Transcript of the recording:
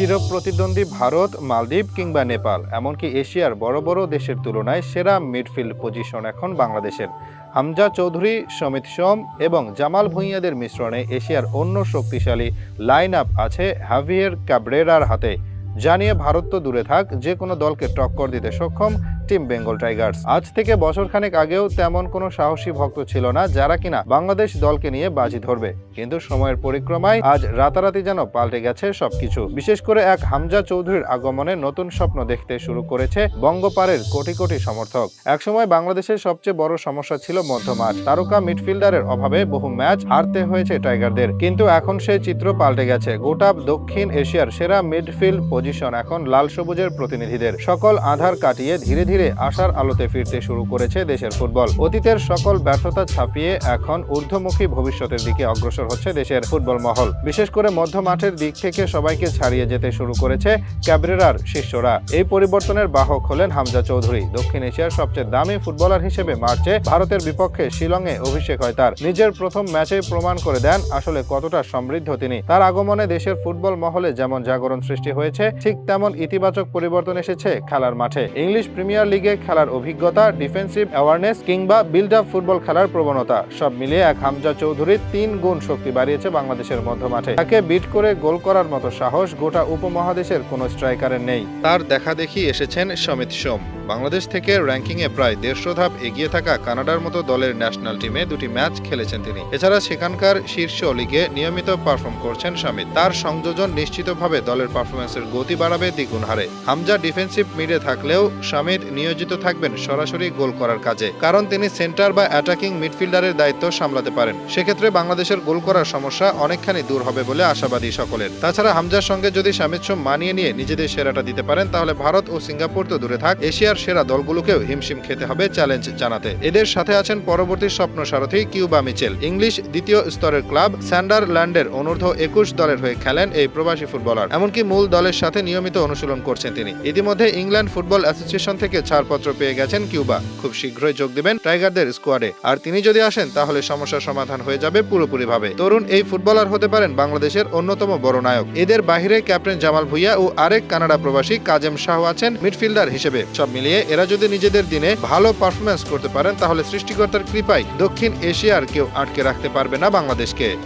চিরপ্রতিদ্বন্দ্বী ভারত, মালদ্বীপ কিংবা নেপাল, এমনকি এশিয়ার বড় বড় দেশের তুলনায় সেরা মিডফিল্ড পজিশন এখন বাংলাদেশের। হামজা চৌধুরী, সমিত সোম এবং জামাল ভুঁইয়াদের মিশ্রণে এশিয়ার অন্য শক্তিশালী লাইন আপ আছে হ্যাভিয়ের ক্যাবরেরার হাতে। জানিয়ে ভারত তো দূরে থাক, যে কোনো দলকে টক্কর দিতে সক্ষম টিম বেঙ্গল টাইগার্স। আজ থেকে বছরখানেক আগেও তেমন কোনো সাহসী ভক্ত ছিল না যারা কিনা বাংলাদেশ দলকে নিয়ে বাজি ধরবে। কিন্তু সময়ের পরিক্রমায় আজ রাতারাতি যেন পাল্টে গেছে সবকিছু। বিশেষ করে এক হামজা চৌধুরীর আগমনে নতুন স্বপ্ন দেখতে শুরু করেছে বঙ্গপাড়ের কোটি কোটি সমর্থক। একসময় বাংলাদেশের সবচেয়ে বড় সমস্যা ছিল মধ্যমাঠ। তারকা মিডফিল্ডারের অভাবে বহু ম্যাচ হারতে হয়েছে টাইগারদের। কিন্তু এখন সেই চিত্র পাল্টে গেছে। গোটা দক্ষিণ এশিয়ার সেরা মিডফিল্ড পজিশন এখন লাল সবুজের প্রতিনিধিদের। সকল আধার কাটিয়ে ধীরে ধীরে আশার আলোতে ফিরতে শুরু করেছে দেশের ফুটবল। অতীতের সকল ব্যর্থতা ছাপিয়ে এখন ঊর্ধ্বমুখী ভবিষ্যতের দিকে অগ্রসর হচ্ছে দেশের ফুটবল মহল। বিশেষ করে মধ্য মাঠের দিক থেকে সবাইকে ছাড়িয়ে যেতে শুরু করেছে ক্যাবরেরার শিষ্যরা। এই পরিবর্তনের বাহক হলেন হামজা চৌধুরী। দক্ষিণ এশিয়ার সবচেয়ে দামি ফুটবলার হিসেবে মার্চে ভারতের বিপক্ষে শিলংয়ে অভিষেক হয় তার। নিজের প্রথম ম্যাচেই প্রমাণ করে দেন আসলে কতটা সমৃদ্ধ তিনি। তার আগমনে দেশের ফুটবল মহলে যেমন জাগরণ সৃষ্টি হয়েছে, ঠিক তেমন ইতিবাচক পরিবর্তন এসেছে খেলার মাঠে। ইংলিশ প্রিমিয়ার লিগে খেলার অভিজ্ঞতা, ডিফেন্সিভ অ্যাওয়ারনেস কিংবা বিল্ড আপ ফুটবল খেলার প্রবণতা, সব মিলিয়ে এক হামজা চৌধুরীর তিন গুণ শক্তি বাড়িয়েছে বাংলাদেশের মধ্য মাঠে তাকে বিট করে গোল করার মতো সাহস গোটা উপমহাদেশের কোনো স্ট্রাইকারের নেই। তার দেখা দেখি এসেছেন সমিত সোম। বাংলাদেশ থেকে র্যাঙ্কিংয়ে প্রায় দেড়শো ধাপ এগিয়ে থাকা কানাডার মতো দলের ন্যাশনাল টিমে দুটি ম্যাচ খেলেছেন তিনি। এছাড়া সেখানকার শীর্ষ লিগে নিয়মিত পারফর্ম করছেন সমিত। তার সংযোজন নিশ্চিতভাবে দলের পারফরমেন্সের গতি বাড়াবে দ্বিগুণ হারে। হামজা ডিফেন্সিভ মিডে থাকলেও সমিত নিয়োজিত থাকবেন সরাসরি গোল করার কাজে। কারণ তিনি সেন্টার বা অ্যাটাকিং মিডফিল্ডারের দায়িত্ব সামলাতে পারেন। সেক্ষেত্রে বাংলাদেশের গোল করার সমস্যা অনেকখানি দূর হবে বলে আশাবাদী সকলের। তাছাড়া হামজার সঙ্গে যদি সামিত সোম মানিয়ে নিয়ে নিজেদের সেরাটা দিতে পারেন, তাহলে ভারত ও সিঙ্গাপুর তো দূরে থাক, এশিয়ার সেরা দলগুলোকেও হিমশিম খেতে হবে চ্যালেঞ্জ জানাতে। এদের সাথে আছেন পরবর্তী স্বপ্ন সারথী কিউবা মিচেল। ইংলিশ দ্বিতীয় স্তরের ক্লাব স্যান্ডারল্যান্ডের অনূর্ধ্ব একুশ দলের হয়ে খেলেন এই প্রবাসী ফুটবলার। এমনকি মূল দলের সাথে নিয়মিত অনুশীলন করছেন তিনি। ইতিমধ্যে ইংল্যান্ড ফুটবল অ্যাসোসিয়েশন থেকে ছাড়পত্র পেয়ে গেছেন কিউবা। খুব শীঘ্রই যোগ দিবেন টাইগারদের স্কোয়াডে। আর তিনি যদি আসেন, তাহলে সমস্যার সমাধান হয়ে যাবে পুরোপুরিভাবে। তরুণ এই ফুটবলার হতে পারেন বাংলাদেশের অন্যতম বড় নায়ক। এদের বাহিরে ক্যাপ্টেন জামাল ভুইয়া ও আরেক কানাডা প্রবাসী কাজেম শাহ আছেন মিডফিল্ডার হিসেবে। সব মিলিয়ে এরা যদি নিজেদের দিনে ভালো পারফরমেন্স করতে পারেন, তাহলে সৃষ্টিকর্তার কৃপায় দক্ষিণ এশিয়ার কেউ আটকে রাখতে পারবে না বাংলাদেশকে।